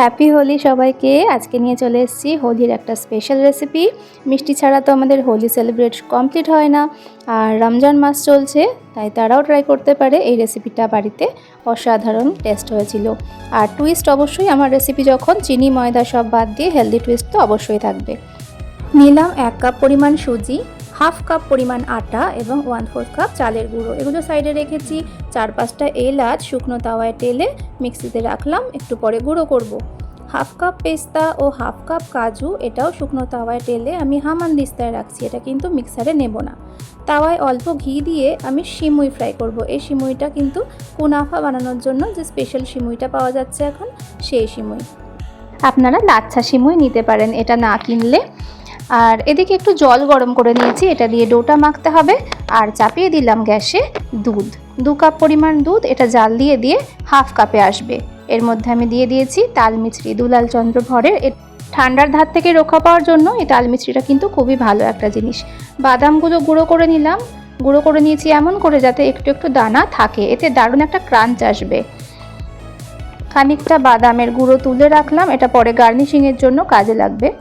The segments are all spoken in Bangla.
হ্যাপি হোলি সবাইকে। আজকে নিয়ে চলে এসেছি হোলির একটা স্পেশাল রেসিপি মিষ্টি ছাড়া তো আমাদের হোলি সেলিব্রেট কমপ্লিট হয় না। আর রমজান মাস চলছে, তাই তারাও ট্রাই করতে পারে। এই রেসিপিটা বাড়িতে অসাধারণ টেস্ট হয়েছিল। আর টুইস্ট অবশ্যই আমার রেসিপি যখন চিনি, ময়দা সব বাদ দিয়ে হেলদি টুইস্ট তো অবশ্যই থাকবে। নিলাম এক কাপ পরিমাণ সুজি। হাফ কাপ পরিমাণ আটা এবং ওয়ান ফোর্থ কাপ চালের গুঁড়ো। এগুলো সাইডে রেখেছি চার পাঁচটা এলাচ, শুকনো তাওয়ায় টেলে মিক্সিতে রাখলাম, একটু পরে গুঁড়ো করব। হাফ কাপ পেস্তা ও হাফ কাপ কাজু, এটাও শুকনো তাওয়ায় টেলে আমি হামান দিস্তায় রাখছি, এটা কিন্তু মিক্সারে নেব না। তাওয়ায় অল্প ঘি দিয়ে আমি সিমুই ফ্রাই করব। এই সিমুইটা কিন্তু কুনাফা বানানোর জন্য যে স্পেশাল সিমুইটা পাওয়া যাচ্ছে এখন, সেই সিমুই আপনারা লাচ্ছা সিমুই নিতে পারেন, এটা না কিনলে আর এদিকে একটু জল গরম করে নিয়েছি, এটা দিয়ে ডোটা মাখতে হবে। আর চাপিয়ে দিলাম গ্যাসে দুধ। দু কাপ পরিমাণ দুধ, এটা জাল দিয়ে দিয়ে হাফ কাপে আসবে। এর মধ্যে আমি দিয়ে দিয়েছি তাল মিছরি দুলাল চন্দ্র ভরের। ঠান্ডার ধার থেকে রক্ষা পাওয়ার জন্য এই তাল মিছরিটা কিন্তু খুবই ভালো একটা জিনিস। বাদামগুলো গুঁড়ো করে নিলাম। গুঁড়ো করে নিয়েছি এমন করে যাতে একটু একটু দানা থাকে, এতে দারুণ একটা ক্রাঞ্চ আসবে। খানিকটা বাদামের গুঁড়ো তুলে রাখলাম, এটা পরে গার্নিশিংয়ের জন্য কাজে লাগবে।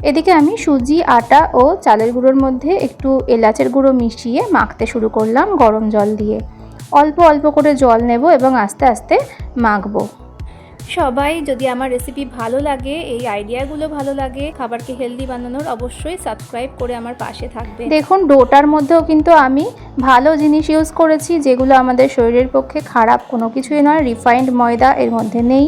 এদিকে আমি সুজি আটা ও চালের গুঁড়োর মধ্যে একটু এলাচের গুঁড়ো মিশিয়ে মাখতে শুরু করলাম গরম জল দিয়ে। অল্প অল্প করে জল নেব এবং আস্তে আস্তে মাখবো। সবাই যদি আমার রেসিপি ভালো লাগে এই আইডিয়াগুলো ভালো লাগে খাবারকে হেলদি বানানোর অবশ্যই সাবস্ক্রাইব করে আমার পাশে থাকবে দেখুন ডোটার মধ্যেও কিন্তু আমি ভালো জিনিস ইউজ করেছি যেগুলো আমাদের শরীরের পক্ষে খারাপ কোনো কিছুই নয় রিফাইন্ড ময়দা এর মধ্যে নেই।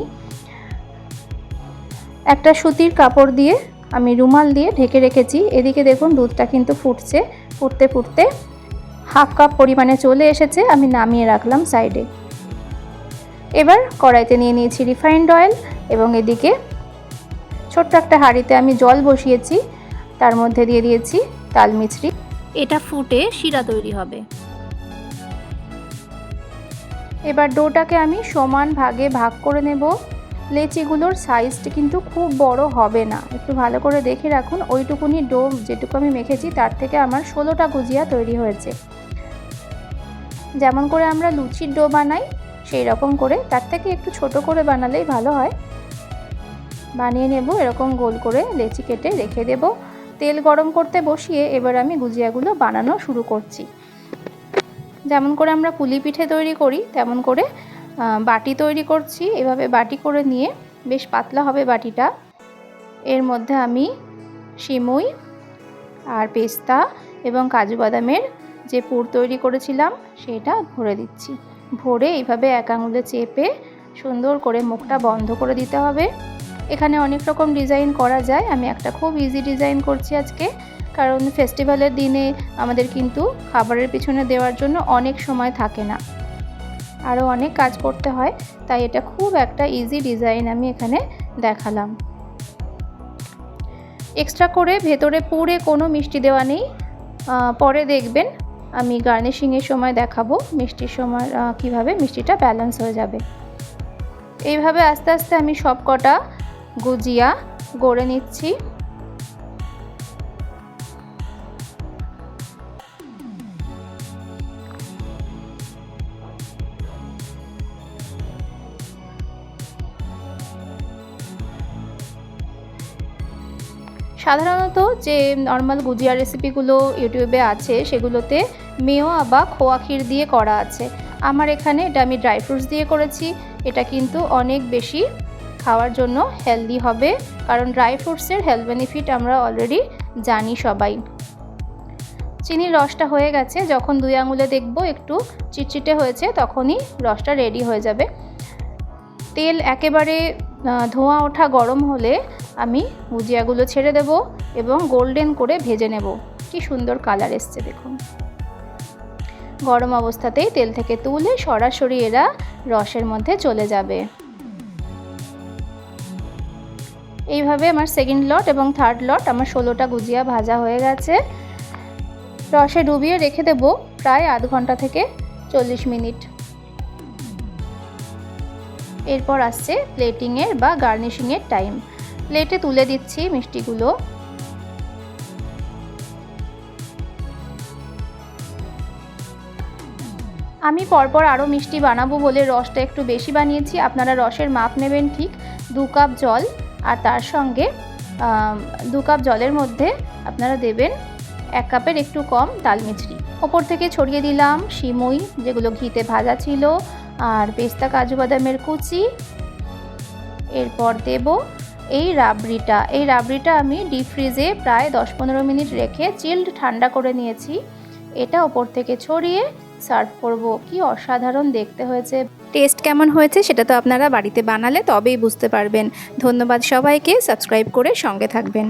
একটা সুতির কাপড় দিয়ে আমি রুমাল দিয়ে ঢেকে রেখেছি। এদিকে দেখুন দুধটা কিন্তু ফুটছে ফুটতে ফুটতে হাফ কাপ পরিমাণে চলে এসেছে আমি নামিয়ে রাখলাম সাইডে। এবার কড়াইতে নিয়ে নিয়েছি রিফাইন্ড অয়েল এবং এদিকে ছোট্ট একটা হাঁড়িতে আমি জল বসিয়েছি তার মধ্যে দিয়ে দিয়েছি তাল মিছরি। এটা ফুটে শিরা তৈরি হবে। এবার ডোটাকে আমি সমান ভাগে ভাগ করে নেব। লেচিগুলোর সাইজটা কিন্তু খুব বড় হবে না। একটু ভালো করে দেখে রাখুন, ওইটুকুনি ডো যেটুকু আমি মেখেছি তার থেকে আমার ষোলোটা গুজিয়া তৈরি হয়েছে। যেমন করে আমরা লুচির ডো বানাই, সেই রকম করে। তার থেকে একটু ছোট করে বানালেই ভালো হয়। বানিয়ে নেব, এরকম গোল করে লেচি কেটে রেখে দেব। তেল গরম করতে বসিয়ে এবার আমি গুজিয়াগুলো বানানো শুরু করছি। যেমন করে আমরা পুলি পিঠে তৈরি করি, তেমন করে বাটি তৈরি করছি। এভাবে বাটি করে নিয়ে বেশ পাতলা হবে বাটিটা। এর মধ্যে আমি সিমুই আর পেস্তা এবং কাজু বাদামের যে পুর তৈরি করেছিলাম, সেটা ভরে দিচ্ছি। ভরে এইভাবে এক আঙুলে চেপে সুন্দর করে মুখটা বন্ধ করে দিতে হবে। এখানে অনেক রকম ডিজাইন করা যায়। আমি একটা খুব ইজি ডিজাইন করছি আজকে। কারণ ফেস্টিভ্যালের দিনে আমাদের কিন্তু খাবারের পিছনে দেওয়ার জন্য অনেক সময় থাকে না। আরও অনেক কাজ করতে হয়, তাই এটা খুব একটা ইজি ডিজাইন আমি এখানে দেখালাম। এক্সট্রা করে ভেতরে পুরে কোনো মিষ্টি দেওয়া নেই। পরে দেখবেন আমি গার্নিশিংয়ের সময় দেখাবো মিষ্টির সময় কীভাবে মিষ্টিটা ব্যালেন্স হয়ে যাবে। এইভাবে আস্তে আস্তে আমি সব কটা গুজিয়া গড়ে নিচ্ছি। সাধারণত যে নর্মাল গুজিয়া রেসিপিগুলো ইউটিউবে আছে, সেগুলোতে মেওয়া বা খোয়া ক্ষীর দিয়ে করা আছে। আমার এখানে এটা আমি ড্রাই ফ্রুটস দিয়ে করেছি। এটা কিন্তু অনেক বেশি খাওয়ার জন্য হেলদি হবে, কারণ ড্রাই ফ্রুটসের হেলথ বেনিফিট আমরা অলরেডি জানি সবাই। চিনির রসটা হয়ে গেছে, যখন দুই আঙুলে দেখব একটু চিটচিটে হয়েছে, তখনই রসটা রেডি হয়ে যাবে। তেল একেবারে ধোঁয়া ওঠা গরম হলে আমি ভুজিয়াগুলো ছেড়ে দেব এবং গোল্ডেন করে ভেজে নেব। কি সুন্দর কালার এসছে, দেখুন। গরম অবস্থাতেই তেল থেকে তুলে সরাসরি এরা রসের মধ্যে চলে যাবে। এইভাবে আমার সেকেন্ড লট এবং থার্ড লট আমার ষোলোটা গুজিয়া ভাজা হয়ে গেছে। রসে ডুবিয়ে রেখে দেব প্রায় আধ ঘণ্টা থেকে চল্লিশ মিনিট। এরপর আসছে প্লেটিংয়ের বা গার্নিশিংয়ের টাইম প্লেটে তুলে দিচ্ছি মিষ্টিগুলো। আমি পরপর আরও মিষ্টি বানাবো বলে রসটা একটু বেশি বানিয়েছি। আপনারা রসের মাপ নেবেন ঠিক দু কাপ জল আর তার সঙ্গে দু কাপ জলের মধ্যে আপনারা দেবেন এক কাপের একটু কম মিছরি ওপর থেকে ছড়িয়ে দিলাম সিমুই, যেগুলো ঘিতে ভাজা ছিল, আর পেস্তা কাজু বাদামের কুচি। এরপর দেব এই রাবড়িটা এই রাবড়িটা আমি ডিপ ফ্রিজে প্রায় দশ পনেরো মিনিট রেখে চিল্ড ঠান্ডা করে নিয়েছি। এটা ওপর থেকে ছড়িয়ে সার্ভ করব। কি অসাধারণ দেখতে হয়েছে। টেস্ট কেমন হয়েছে সেটা তো আপনারা বাড়িতে বানালে তবেই বুঝতে পারবেন। ধন্যবাদ সবাইকে সাবস্ক্রাইব করে সঙ্গে থাকবেন।